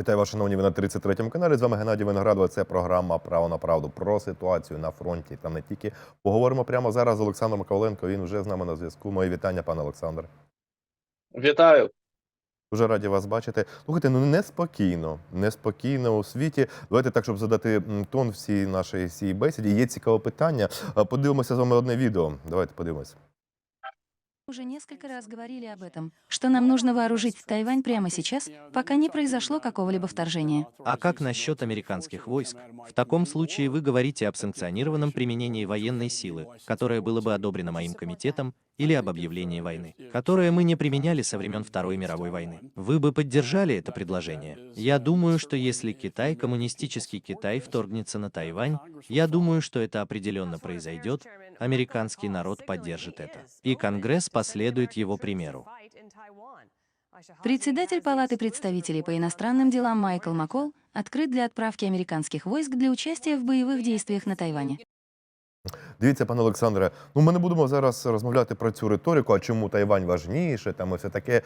Вітаю вас, шановні, ви на 33-му каналі. З вами Геннадій Виноградова. Це програма Право на правду про ситуацію на фронті. Та не тільки поговоримо прямо зараз з Олександром Коваленко. Він вже з нами на зв'язку. Мої вітання, пане Олександр. Вітаю. Дуже раді вас бачити. Слухайте, ну неспокійно, неспокійно у світі. Давайте так, щоб задати тон всій нашій цій бесіді. Є цікаве питання. Подивимося з вами одне відео. Давайте подивимось. Уже несколько раз говорили об этом, что нам нужно вооружить Тайвань прямо сейчас, пока не произошло какого-либо вторжения. А как насчет американских войск? В таком случае вы говорите об санкционированном применении военной силы, которое было бы одобрено моим комитетом, или об объявлении войны, которое мы не применяли со времен Второй мировой войны. Вы бы поддержали это предложение? Я думаю, что если Китай, коммунистический Китай, вторгнется на Тайвань, я думаю, что это определенно произойдет, американский народ поддержит это. И Конгресс последует его примеру. Председатель Палаты представителей по иностранным делам Майкл Маккол открыт для отправки американских войск для участия в боевых действиях на Тайване. Дивіться, пане Олександре, ну ми не будемо зараз розмовляти про цю риторику, а чому Тайвань важніше, там і все таке.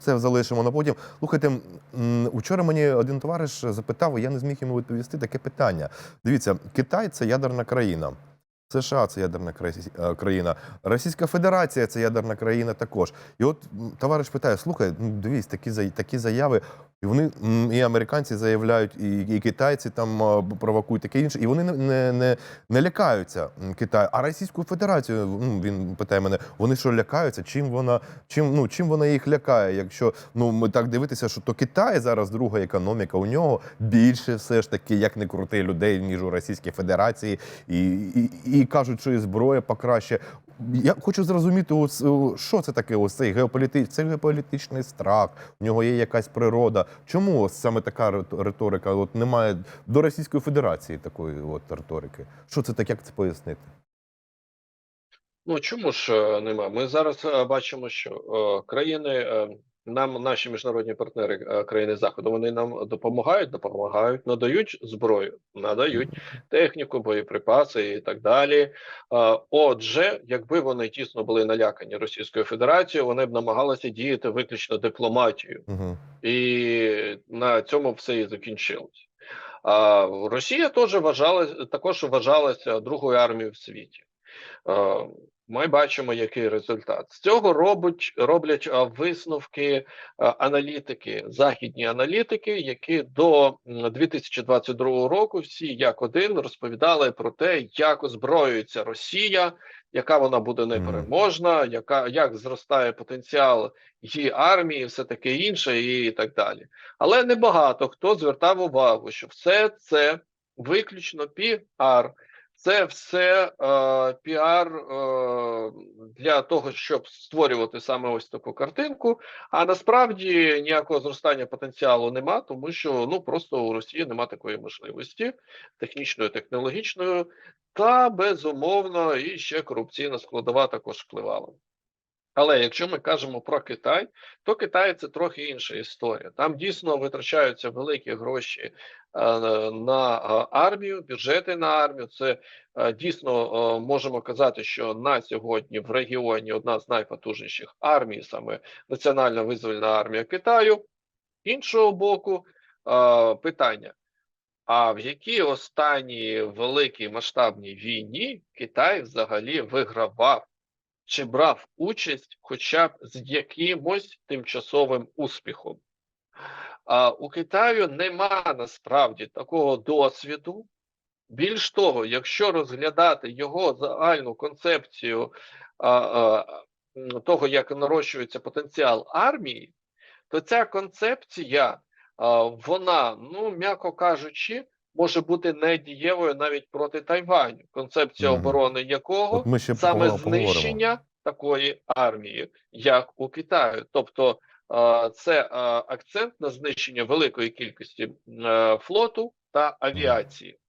Це залишимо на потім. Слухайте, м, учора мені один товариш запитав, і я не зміг йому відповісти таке питання. Дивіться, Китай це ядерна країна. США це ядерна е, країна, Російська Федерація це ядерна країна також. І от товариш питає: слухай, ну дивись, такі такі заяви, і вони і американці заявляють, і, і китайці там провокують таке інше, і вони не, не, не, не лякаються Китаю. А Російську Федерацію м, він питає мене, вони що лякаються? Чим вона чим ну чим вона їх лякає? Якщо ну ми так дивитися, що то Китай зараз друга економіка, у нього більше все ж таки, як не крути людей ніж у Російській Федерації, і, і, і кажуть, що і зброя покраще. Я хочу зрозуміти, ось, що це таке, ось цей геополітичний, це геополітичний страх, в нього є якась природа. Чому ось саме така риторика? От немає до Російської Федерації такої от риторики. Що це таке, як це пояснити? Ну чому ж е, нема? Ми зараз е, бачимо, що е, країни е, нам, наші міжнародні партнери, е, країни Заходу, вони нам допомагають, допомагають, надають зброю, надають техніку, боєприпаси і так далі. Е, Отже, якби вони дійсно були налякані Російською Федерацією, вони б намагалися діяти виключно дипломатією. Угу. і на цьому все і закінчилось. А Росія теж вважалась, також вважалася другою армією в світі. Ми бачимо, який результат з цього робить роблять висновки аналітики, західні аналітики, які до м, 2022 року всі як один розповідали про те, як озброюється Росія, яка вона буде непереможна, яка як зростає потенціал її армії, все таке інше, і так далі. Але небагато хто звертав увагу, що все це виключно піар. Це все е, піар е, для того, щоб створювати саме ось таку картинку. А насправді ніякого зростання потенціалу нема, тому що ну просто у Росії нема такої можливості технічної, технологічної, та безумовно і ще корупційна складова також впливала. Але якщо ми кажемо про Китай, то Китай це трохи інша історія. Там дійсно витрачаються великі гроші е, на е, армію, бюджети на армію. Це е, дійсно можемо казати, що на сьогодні в регіоні одна з найпотужніших армій, саме Національна визвольна армія Китаю. Іншого боку, питання. А в якій останній великій масштабній війні Китай взагалі вигравав? Чи брав участь хоча б з якимось тимчасовим успіхом. А у Китаю нема насправді такого досвіду. Більш того, якщо розглядати його загальну концепцію а, а, того, як нарощується потенціал армії, то ця концепція, а, вона, ну м'яко кажучи, може бути недієвою навіть проти Тайваню, концепція Мгм. оборони якого ми ще саме поговоримо- поговоримо. знищення такої армії, як у Китаю. Тобто це акцент на знищення великої кількості е, флоту та авіації.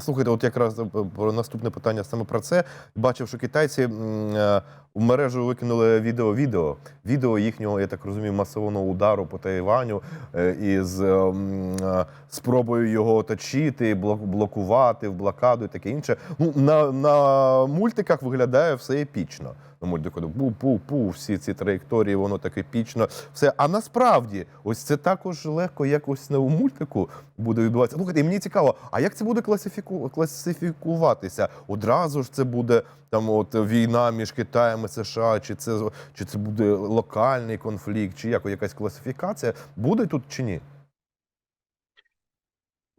Слухайте, от якраз е, про наступне питання саме про це. Бачив, що китайці е, в мережу викинули відео відео. Відео їхнього, я так розумію, масованого удару по Тайваню е, із е, м, е, спробою його оточити, блокувати в блокаду і таке інше. Ну на, на мультиках виглядає все епічно. На мультику пу-пу-пу, всі ці траєкторії, воно так епічно. Все. А насправді, ось це також легко якось не у мультику буде відбуватися. Слухайте, і мені цікаво, а як це буде класифіку... класифікуватися? Одразу ж це буде там от війна між Китаєм і США, чи це чи це буде локальний конфлікт, чи як якась класифікація буде тут чи ні?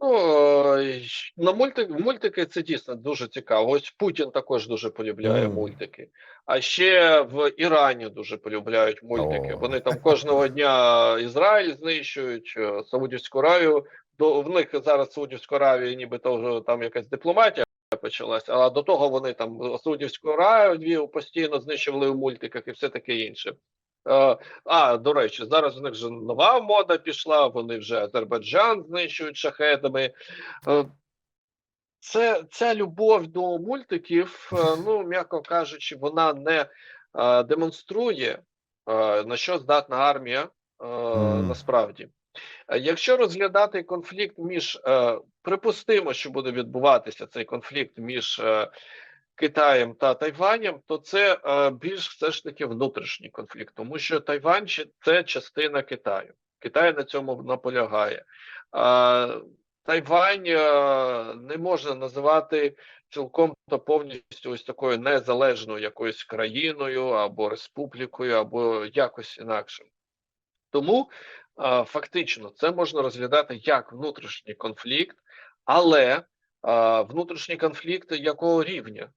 Ну, на мультик, мультики це дійсно дуже цікаво. Ось Путін також дуже полюбляє Мгм. мультики. А ще в Ірані дуже полюбляють мультики. О. Вони там кожного дня Ізраїль знищують, е, Саудівську Аравію. До в них зараз Саудівську Аравію, нібито там якась дипломатія почалась, а до того вони там Саудівську Аравію постійно знищували у мультиках і все таке інше. Е, А, до речі, зараз у них вже нова мода пішла, вони вже Азербайджан знищують шахедами. Е, Це ця любов до мультиків, е, ну м'яко кажучи, вона не демонструє на що здатна армія насправді. Е, Якщо розглядати конфлікт між е, припустимо, що буде відбуватися цей конфлікт між е, Китаєм та Тайванем, то це більш все ж таки внутрішній конфлікт, тому що Тайвань це частина Китаю. Китай на цьому наполягає. А, Тайвань не можна називати цілком та повністю ось такою незалежною якоюсь країною або республікою, або якось інакше. Тому фактично це можна розглядати як внутрішній конфлікт, але е, внутрішній конфлікт якого рівня?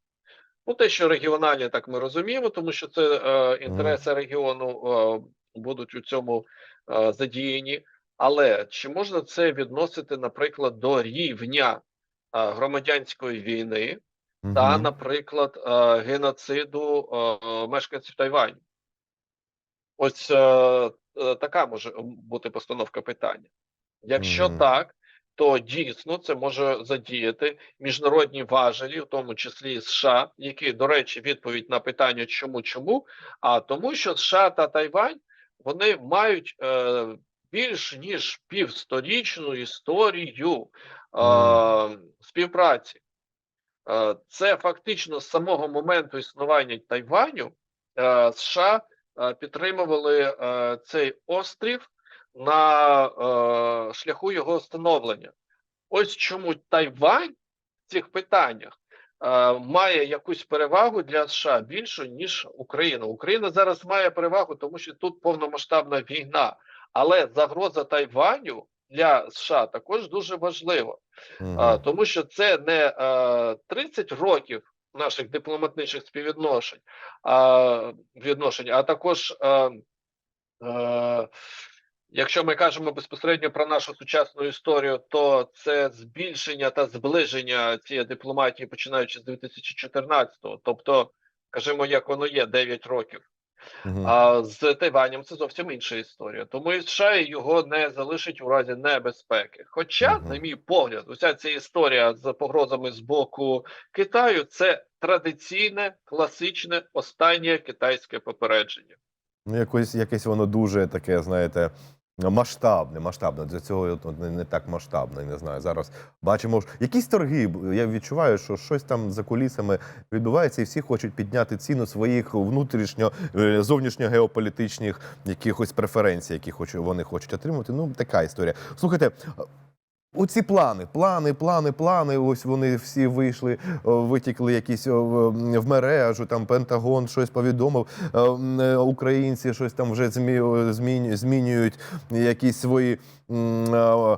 Ну, те, що регіональні, так ми розуміємо, тому що це е, інтереси регіону е, будуть у цьому е, задіяні. Але чи можна це відносити, наприклад, до рівня е, громадянської війни та, наприклад, е, геноциду е, мешканців Тайваню? Ось е, е, така може бути постановка питання. Якщо Мгм. так, то дійсно це може задіяти міжнародні важелі, в тому числі США, які, до речі, відповідь на питання чому чому, а тому, що США та Тайвань вони мають е, більш ніж півсторічну історію е, співпраці. Е, це фактично з самого моменту існування Тайваню е, США підтримували е, цей острів на е, шляху його становлення. Ось чому Тайвань в цих питаннях е, має якусь перевагу для США більшу, ніж Україна. Україна зараз має перевагу, тому що тут повномасштабна війна, але загроза Тайваню для США також дуже важлива. А, тому що це не а, 30 років наших дипломатичних співвідношень, а, відношень, а також, а, а, якщо ми кажемо безпосередньо про нашу сучасну історію, то це збільшення та зближення цієї дипломатії, починаючи з 2014-го, тобто, кажемо, як воно є 9 років. А з Тайванем це зовсім інша історія. Тому і США його не залишить у разі небезпеки. Хоча, Мгм. на мій погляд, уся ця історія з погрозами з боку Китаю це традиційне, класичне останнє китайське попередження. Ну, якось, якесь воно дуже таке, знаєте, масштабне, масштабне. Для цього не, так масштабне, не знаю. Зараз бачимо, якісь торги. Я відчуваю, що щось там за кулісами відбувається, і всі хочуть підняти ціну своїх внутрішньо е, зовнішньо-геополітичних якихось преференцій, які вони хочуть отримати. Ну, така історія. Слухайте. Оці плани, плани, плани, плани. Ось вони всі вийшли, витікли якісь в в мережу. Там Пентагон щось повідомив. е, е, Українці щось там вже змі- змінюють якісь свої е, е,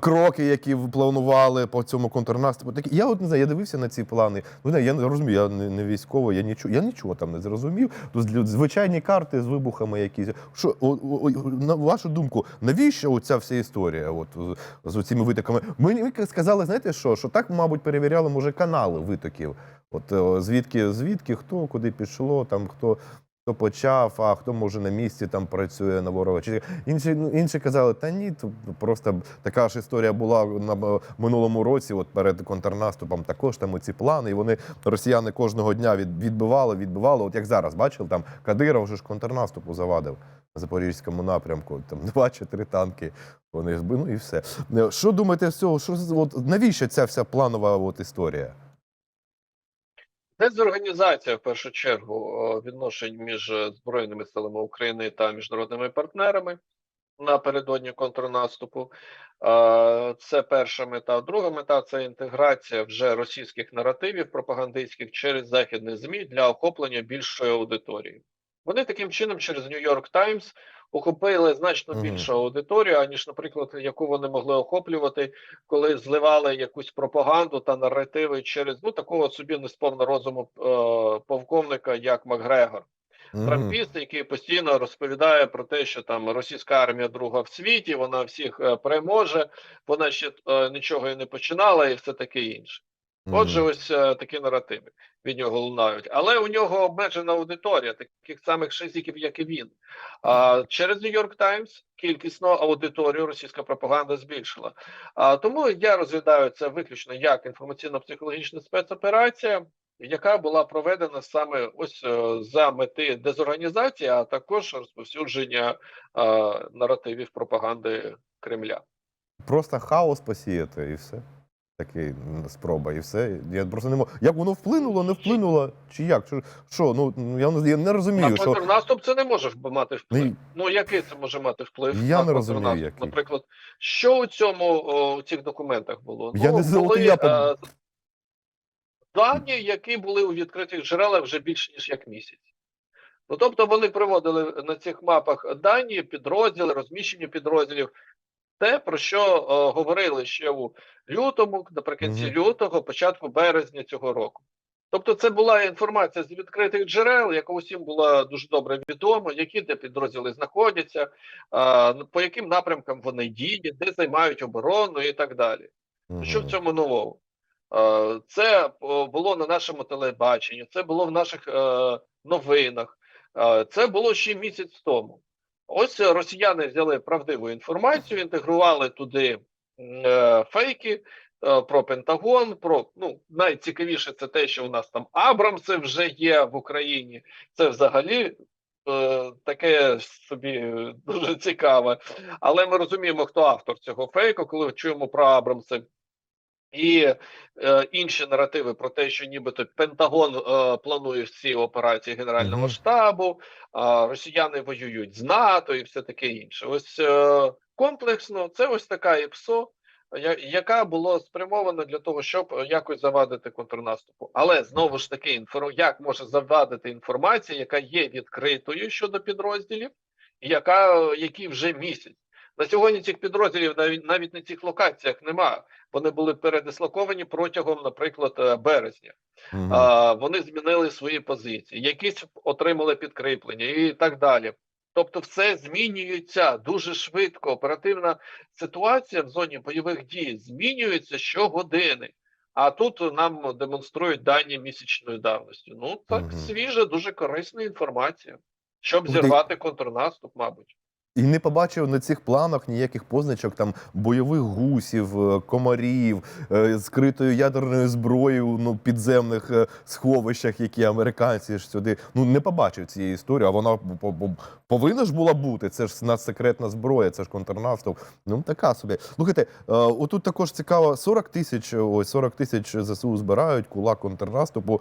кроки, які планували по цьому контрнаступу. Такі я от не знаю, я дивився на ці плани. Ну не, я не розумію, я не, не військовий, я нічого, я нічого там не зрозумів. Тут звичайні карти з вибухами якісь. Що о, о, на вашу думку, навіщо оця вся історія? От з цими витоками. Мені сказали, знаєте що? Що так, мабуть, перевіряли може канали витоків. От звідки, звідки, хто куди пішло, там хто. Хто почав, а хто може на місці там працює на ворога. Чи інші, ну, інші казали, та ні, то просто така ж історія була на минулому році, от перед контрнаступом. Також там ці плани, і вони росіяни кожного дня від, відбивали, відбивали. От як зараз бачили, там Кадиров вже ж контрнаступу завадив на запорізькому напрямку. Там два чи три танки. Вони ну і все. Е, Що думаєте з цього? Що от навіщо ця вся планова от історія? Дезорганізація в першу чергу е, відношень між е, збройними силами України та міжнародними партнерами напередодні контрнаступу. Е, Це перша мета. Друга мета це інтеграція вже російських наративів пропагандистських через західні змі для охоплення більшої аудиторії. Вони таким чином через York Times охопили значно більшу аудиторію, аніж, наприклад, яку вони могли охоплювати, коли зливали якусь пропаганду та наративи через ну такого собі несповна розуму е, полковника, як Макгрегор. Трампіст, який постійно розповідає про те, що там російська армія друга в світі, вона всіх е, переможе, вона ще е, нічого і не починала, і все таке інше. Отже, ось е, такі наративи від нього лунають. Але у нього обмежена аудиторія, таких самих шизиків, як і він. А через New York Times кількісно аудиторію російська пропаганда збільшила. А тому я розглядаю це виключно як інформаційно-психологічна спецоперація, яка була проведена саме ось е, за мети дезорганізації, а також розповсюдження е, наративів пропагаги Кремля. Просто хаос посіяти і все. Такий спроба, і все. Я просто не можу. Як воно вплинуло, не вплинуло? Чи як? Що, що? ну ну, я, не- я не На розумію, що контрнаступ це не може мати вплив. Ну, Ну який це може мати вплив? Я на не розумію, який. Наприклад, що у цьому о, у цих документах було? Я не знаю, от я е, дані, які були у відкритих джерелах вже більше ніж як місяць. Ну тобто вони приводили на цих мапах дані, підрозділи, розміщення підрозділів. Те, про що е, говорили ще у лютому, наприкінці Мгм. лютого, початку березня цього року. Тобто, це була інформація з відкритих джерел, яка усім була дуже добре відомо, які де підрозділи знаходяться, а, по яким напрямкам вони діють, де займають оборону і так далі. Що в цьому нового? Е, Це було на нашому телебаченні, це було в наших е, новинах, е, це було ще місяць тому. Ось росіяни взяли правдиву інформацію, інтегрували туди е, фейки е, про Пентагон. Про ну найцікавіше це те, що у нас там Абрамси вже є в Україні. Це взагалі. е, Таке собі е, дуже цікаве, але ми розуміємо, хто автор цього фейку, коли чуємо про Абрамси. І е, інші наративи про те, що нібито Пентагон е, планує всі операції Генерального Мгм. штабу, а росіяни воюють з НАТО і все таке інше. Ось е, комплексно це ось така ІПСО, я- яка була спрямована для того, щоб е, якось завадити контрнаступу. Але знову ж таки, інфор... як може завадити інформація, яка є відкритою щодо підрозділів, яка які вже місяць. На сьогодні цих підрозділів навіть навіть на цих локаціях немає. Вони були передислоковані протягом, наприклад, е, березня. Мгм. А, вони змінили свої позиції, якісь отримали підкріплення і так далі. Тобто, все змінюється дуже швидко. Оперативна ситуація в зоні бойових дій змінюється щогодини. А тут нам демонструють дані місячної давності. Ну так Мгм. свіжа, дуже корисна інформація, щоб зірвати контрнаступ, мабуть. І не побачив на цих планах ніяких позначок там бойових гусів, е, комарів, е, скритою ядерною зброєю ну, підземних е, сховищах, які американці ж сюди. Ну не побачив цієї історії, а вона по- по- повинна ж була бути. Це ж надсекретна зброя, це ж контрнаступ. Ну така собі. Слухайте, отут також цікаво: 40 тисяч, ось 40 тисяч ЗСУ збирають кулак контрнаступу.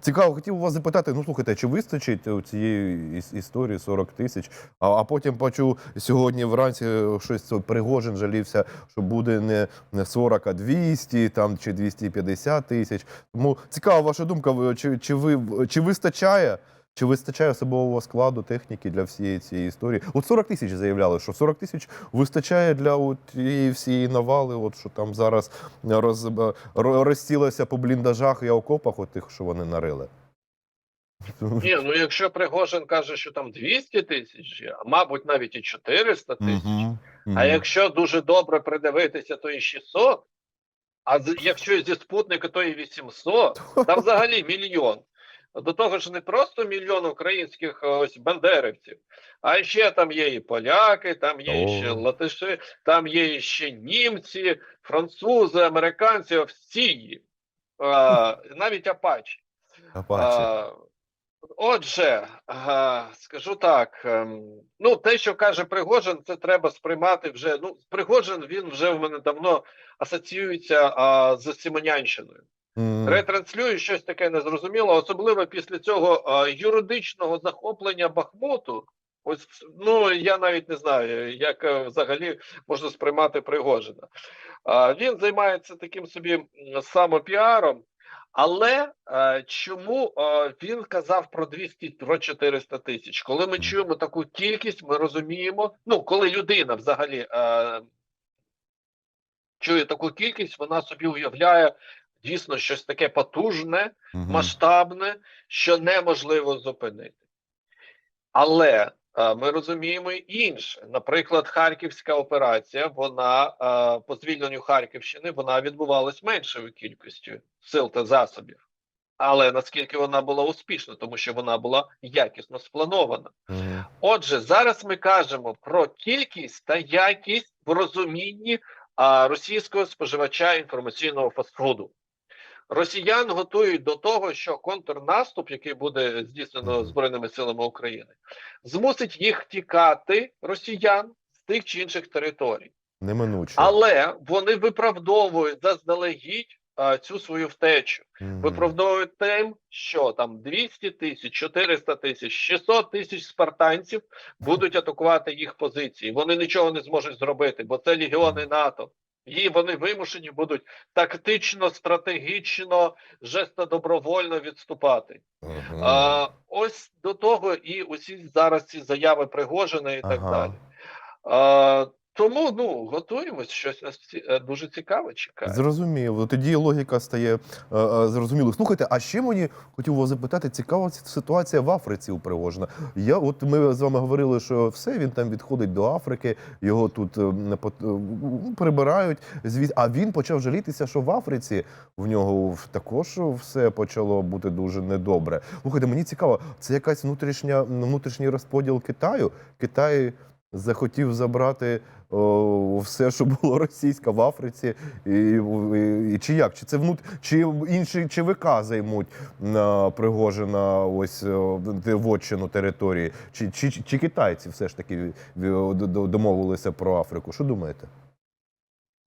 Цікаво, хотів у вас запитати. Ну слухайте, чи вистачить у цієї історії 40 тисяч? А, а потім почув сьогодні вранці е, щось Пригожин жалівся, що буде не, не 40, а 200 там, чи 250 тисяч. Тому цікава ваша думка, чи, чи, ви, чи вистачає? Чи вистачає особового складу техніки для всієї цієї історії? От 40 тисяч заявляли, що 40 тисяч вистачає для от всієї навали, от що там зараз роз, розсілося по бліндажах і окопах, от тих, що вони нарили. Ні, ну якщо Пригожин каже, що там 200 тисяч, а мабуть навіть і 400 тисяч. Мгм. А якщо дуже добре придивитися, то і 600, а якщо зі спутника, то і 800, там взагалі мільйон. До того ж, не просто мільйон українських е, ось бандерівців, а ще там є і поляки, там є О. ще латиші, там є ще німці, французи, американці, всі. А, навіть апачі. Апачі. А, Отже, скажу так: ем, ну, те, що каже Пригожин, це треба сприймати вже. Ну, Пригожин він вже в мене давно асоціюється а, з Симонянщиною. М. Ретранслює щось таке незрозуміле, особливо після цього а, юридичного захоплення Бахмуту. Ось ну я навіть не знаю, як е, взагалі можна сприймати Пригожина. А, він займається таким собі самопіаром. Але е, чому е, він казав про 200 про 400 тисяч? Коли ми чуємо таку кількість, ми розуміємо. Ну, коли людина взагалі е, чує таку кількість, вона собі уявляє дійсно щось таке потужне, масштабне, що неможливо зупинити. Але ми розуміємо і інше. Наприклад, Харківська операція, вона е, по звільненню Харківщини, вона відбувалась меншою кількістю сил та засобів. Але наскільки вона була успішна, тому що вона була якісно спланована. Отже, зараз ми кажемо про кількість та якість в розумінні російського споживача інформаційного фастфуду. Росіян готують до того, що контрнаступ, який буде здійснено Збройними силами України, змусить їх тікати росіян з тих чи інших територій. Неминуче. Але вони виправдовують заздалегідь цю свою втечу. Мгм. Виправдовують тим, що там 200 тисяч, 400 тисяч, 600 тисяч спартанців будуть атакувати їх позиції. Вони нічого не зможуть зробити, бо це легіони НАТО. І вони вимушені будуть тактично, стратегічно, жестодобровольно відступати. Ага. А, ось до того і усі зараз ці заяви Пригожина і так Ага. далі. А, тому ну готуємось, щось нас е, дуже цікаве чекає. Зрозуміло. Тоді логіка стає е, е, зрозумілою. Слухайте, а ще мені хотів вас запитати, цікава ситуація в Африці у Пригожина. Я от ми з вами говорили, що все він там відходить до Африки, його тут е, прибирають. Звід... А він почав жалітися, що в Африці в нього також все почало бути дуже недобре. Слухайте, мені цікаво, це якась внутрішня внутрішній розподіл Китаю. Китай захотів забрати о, все, що було російське в Африці, і, і, і чи як? Чи це внут... чи інші ЧВК займуть на Пригожина ось в вотчину території? Чи, чи, чи китайці все ж таки д- домовилися про Африку? Що думаєте?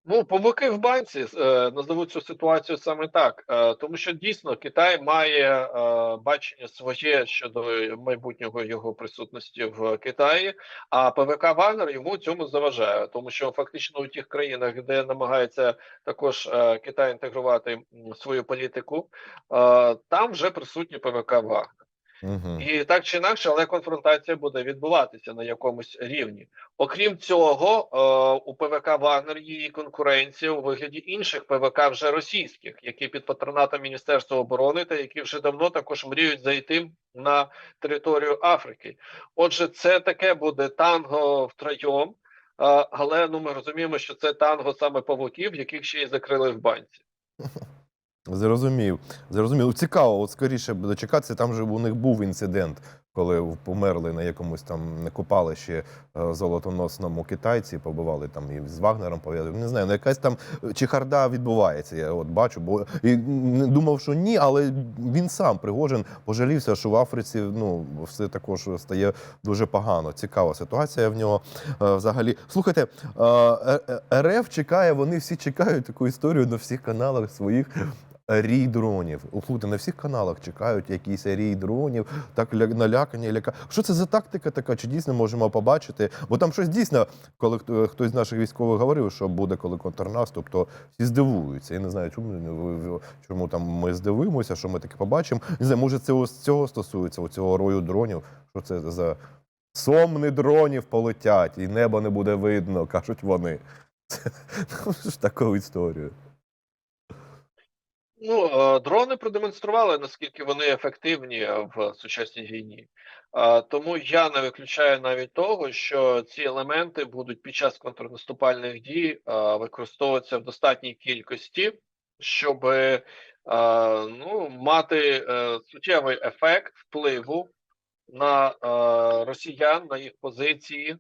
Ну, павуки в банці е, назову цю ситуацію саме так, е, тому що дійсно Китай має е, бачення своє щодо майбутнього його присутності в Китаї, а ПВК Вагнер йому цьому заважає, тому що фактично у тих країнах, де намагається також Китай інтегрувати свою політику, там вже присутні ПВК Вагнер. Угу. І так чи інакше, але конфронтація буде відбуватися на якомусь рівні. Окрім цього, е, у ПВК Вагнер є конкуренція у вигляді інших ПВК вже російських, які під патронатом Міністерства оборони та які вже давно також мріють зайти на територію Африки. Отже, це таке буде танго втроєм, е, але ну ми розуміємо, що це танго саме павуків, яких ще й закрили в банці. Зрозумів. Зрозумів. Цікаво, от скоріше дочекатися. Там же у них був інцидент, коли померли на якомусь там копалищі е, золотоносному китайці, побивали там і з Вагнером пов'язали. Не знаю, ну якась там чехарда відбувається. Я от бачу, бо і думав, що ні, але він сам Пригожин пожалівся, що в Африці ну все також стає дуже погано. Цікава ситуація в нього е, взагалі. Слухайте, е, е, е, РФ чекає, вони всі чекають таку історію на всіх каналах своїх. Рій дронів. Слухайте, на всіх каналах чекають якісь рій дронів, так ля- налякані, ляка. Що це за тактика така? Чи дійсно можемо побачити? Бо там щось дійсно, коли хтось з наших військових говорив, що буде коли контрнаступ, то всі здивуються. Я не знаю, чому чому там ми здивуємося, що ми таке побачимо. Не знаю, може, це ось цього стосується, цього рою дронів. Що це за сомни дронів полетять, і небо не буде видно, кажуть вони. Це ну, ж таку історію. Ну, е, дрони продемонстрували, наскільки вони ефективні в сучасній війні. Е, Тому я не виключаю навіть того, що ці елементи будуть під час контрнаступальних дій е, використовуватися в достатній кількості, щоб ну, мати суттєвий ефект впливу на росіян, на їх позиції.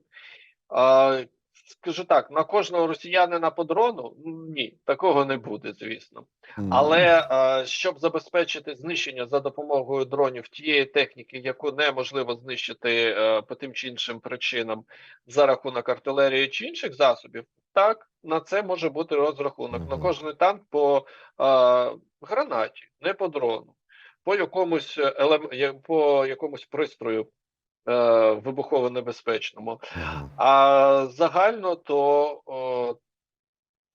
Е, скажу так, на кожного росіянина по дрону ні, такого не буде, звісно. Але е, щоб забезпечити знищення за допомогою дронів тієї техніки, яку неможливо знищити е, по тим чи іншим причинам за рахунок артилерії чи інших засобів, так на це може бути розрахунок. На кожний танк по е, гранаті, не по дрону, по якомусь елем... по якомусь пристрою е, вибухово небезпечному. А загально то о,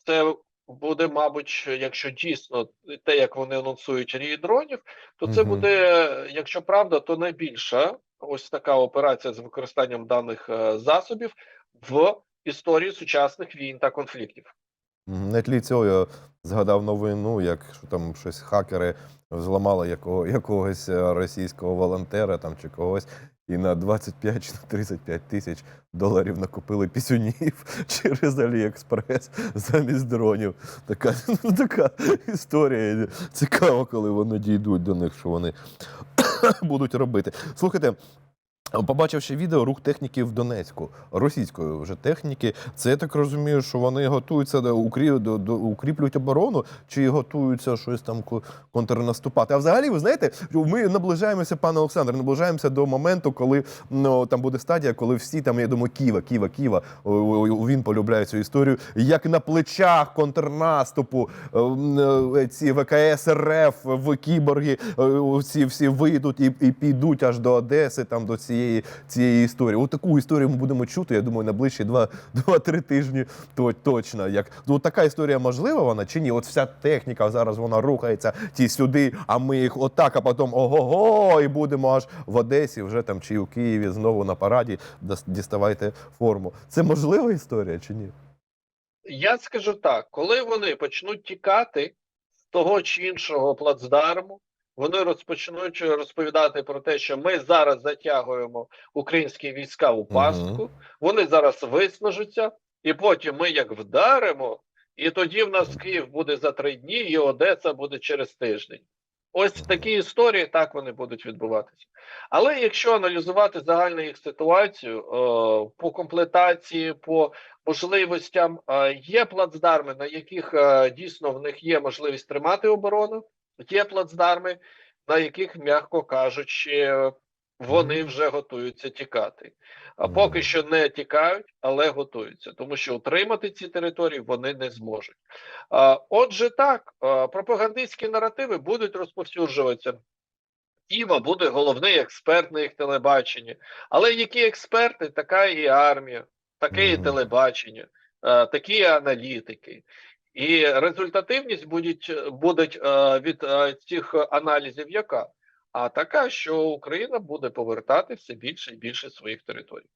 це буде, мабуть, якщо дійсно те, як вони анонсують рій дронів, то це буде, якщо правда, то найбільша ось така операція з використанням даних е, засобів в історії сучасних війн та конфліктів. На тлі цього я згадав новину, як що там щось хакери зламали якого, якогось е, російського волонтера там чи когось, і на 25 чи на 35 тисяч доларів накупили пісюнів через Аліекспрес замість дронів. Така, ну, така історія. Цікаво, коли вони дійдуть до них, що вони будуть робити. Слухайте. Побачив ще відео рух техніки в Донецьку, російської вже техніки. Це я так розумію, що вони готуються до, укрі, до, до укріплюють оборону, чи готуються щось там контрнаступати. А взагалі, ви знаєте, ми наближаємося, пане Олександр, наближаємося до моменту, коли ну там буде стадія, коли всі там, я думаю, Ківа, Ківа, Ківа. Він полюбляє цю історію. Як на плечах контрнаступу е, е, ці ВКС РФ в кіборги е, всі, всі вийдуть і, і підуть аж до Одеси, там до цієї, цієї історії. От таку історію ми будемо чути, я думаю, на ближчі два- два-три тижні то, точно. Як ну, така історія можлива вона чи ні? От вся техніка зараз вона рухається ті сюди, а ми їх отак, а потім ого-го, і будемо аж в Одесі, вже там чи у Києві знову на параді. Діставайте форму. Це можлива історія чи ні? Я скажу так: коли вони почнуть тікати з того чи іншого плацдарму, вони розпочнуть розповідати про те, що ми зараз затягуємо українські війська у пастку, вони зараз виснажаться, і потім ми як вдаримо, і тоді в нас Київ буде за три дні, і Одеса буде через тиждень. Ось такі історії так вони будуть відбуватися. Але якщо аналізувати загальну їх ситуацію е, по комплектації, по можливостям, е, є плацдарми, на яких е, дійсно в них є можливість тримати оборону, є плацдарми, на яких, м'яко кажучи, вони вже готуються тікати. А поки що не тікають, але готуються, тому що утримати ці території вони не зможуть. Отже, так, пропагандистські наративи будуть розповсюджуватися. Іва буде головний експерт на їх телебаченні. Але які експерти, така і армія, таке і телебачення, такі і аналітики. І результативність будуть, будуть е, від е, цих аналізів яка? А така, що Україна буде повертати все більше і більше своїх територій.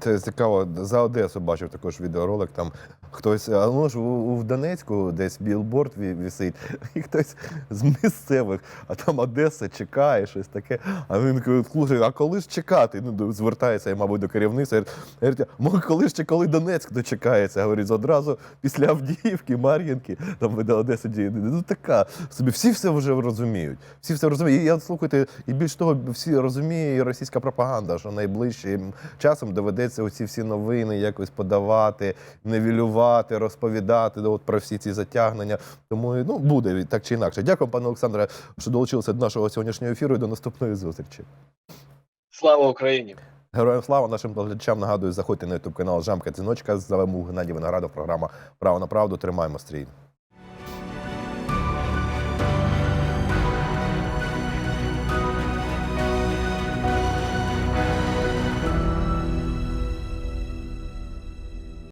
Це цікаво. За Одесу бачив також відеоролик. Там хтось, а ну ж в Донецьку десь білборд ві- висить, і хтось з місцевих, а там Одеса чекає, щось таке. А він каже, а коли ж чекати? Ну, звертається, мабуть, до керівництва. Говорить, «Мо, коли ж коли Донецьк дочекається? Говорить, одразу після Авдіївки, Мар'їнки, там до Одеси діє. Ну така собі. Всі все вже розуміють. Всі все розуміють. І я слухайте, і більш того, всі розуміє і російська пропаганда, що найближчим часом доведеться оці всі новини якось подавати, невілювати, розповідати от, про всі ці затягнення. Тому ну, буде так чи інакше. Дякую, пане Олександре, що долучилися до нашого сьогоднішнього ефіру і до наступної зустрічі. Слава Україні! Героям слава нашим глядачам. Нагадую, заходьте на ютуб канал Жамка Дзвіночка. З вами Геннадій Виноградов. Програма Право на правду. Тримаємо стрій.